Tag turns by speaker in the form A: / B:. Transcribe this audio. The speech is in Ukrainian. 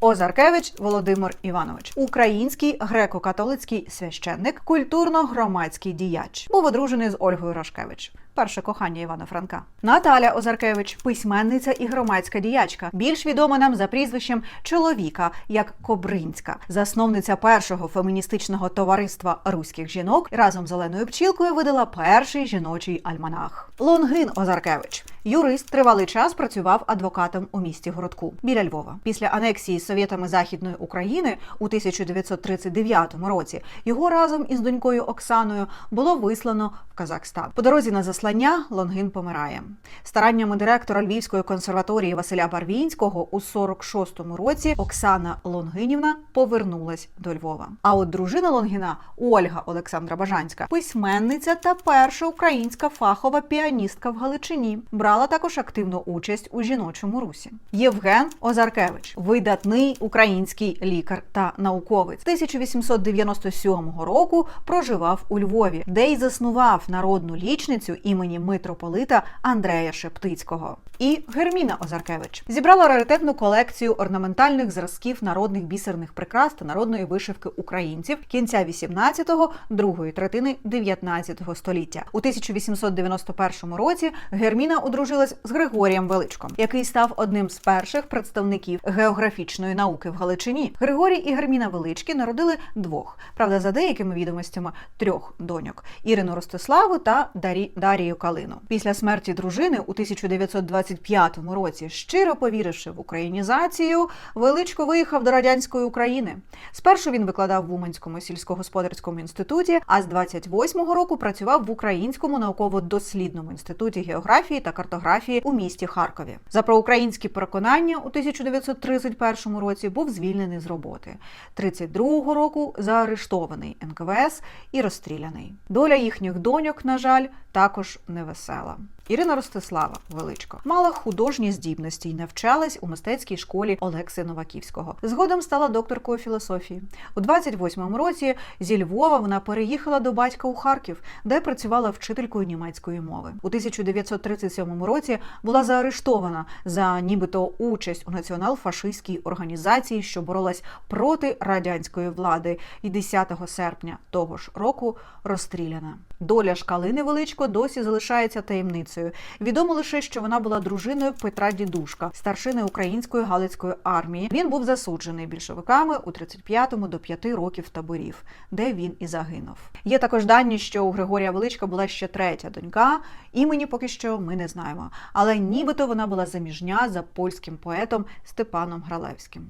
A: Озаркевич Володимир Іванович, український греко-католицький священник, культурно-громадський діяч, був одружений з Ольгою Рашкевич. Перше кохання Івана Франка. Наталя Озаркевич, письменниця і громадська діячка, більш відома нам за прізвищем чоловіка як Кобринська, засновниця першого феміністичного товариства руських жінок, разом з Оленою Пчілкою видала перший жіночий альманах. Лонгин Озаркевич, юрист, тривалий час працював адвокатом у місті Городку біля Львова. Після анексії совєтами Західної України у 1939 році його разом із донькою Оксаною було вислано в Казахстан. По дорозі на заслання Лонгин помирає. Стараннями директора Львівської консерваторії Василя Барвінського у 46-му році Оксана Лонгинівна повернулась до Львова. А от дружина Лонгіна Ольга Олександра Бажанська, письменниця та перша українська фахова піаністка в Галичині, брала також активну участь у жіночому русі. Євген Озаркевич, видатний український лікар та науковець, 1897 року проживав у Львові, де й заснував народну лічницю імені митрополита Андрея Шептицького. І Герміна Озаркевич зібрала раритетну колекцію орнаментальних зразків народних бісерних прикрас та народної вишивки українців кінця 18-го, другої третини 19-го століття. У 1891 році Герміна одружилась з Григорієм Величком, який став одним з перших представників географічної науки в Галичині. Григорій і Герміна Велички народили двох, правда, за деякими відомостями трьох доньок: Ірину Ростиславу та Дарі Дарію Калину. Після смерті дружини у 1925 році, щиро повіривши в українізацію, Величко виїхав до радянської України. Спершу він викладав в Уманському сільськогосподарському інституті, а з 28-го року працював в Українському науково-дослідному інституті географії та картографії у місті Харкові. За проукраїнські переконання у 1931 році був звільнений з роботи. 32-го року заарештований НКВС і розстріляний. Доля їхніх доньок, на жаль, також невесела. Ірина Ростислава Величко мала художні здібності і навчалась у мистецькій школі Олекси Новаківського. Згодом стала докторкою філософії. У 28-му році зі Львова вона переїхала до батька у Харків, де працювала вчителькою німецької мови. У 1937 році була заарештована за нібито участь у націонал-фашистській організації, що боролась проти радянської влади, і 10 серпня того ж року розстріляна. Доля шкалини Величко досі залишається таємницею. Відомо лише, що вона була дружиною Петра Дідушка, старшини української галицької армії. Він був засуджений більшовиками у 35-му до 5 років таборів, де він і загинув. Є також дані, що у Григорія Величка була ще третя донька. Імені поки що ми не знаємо, але нібито вона була заміжня за польським поетом Степаном Гралевським.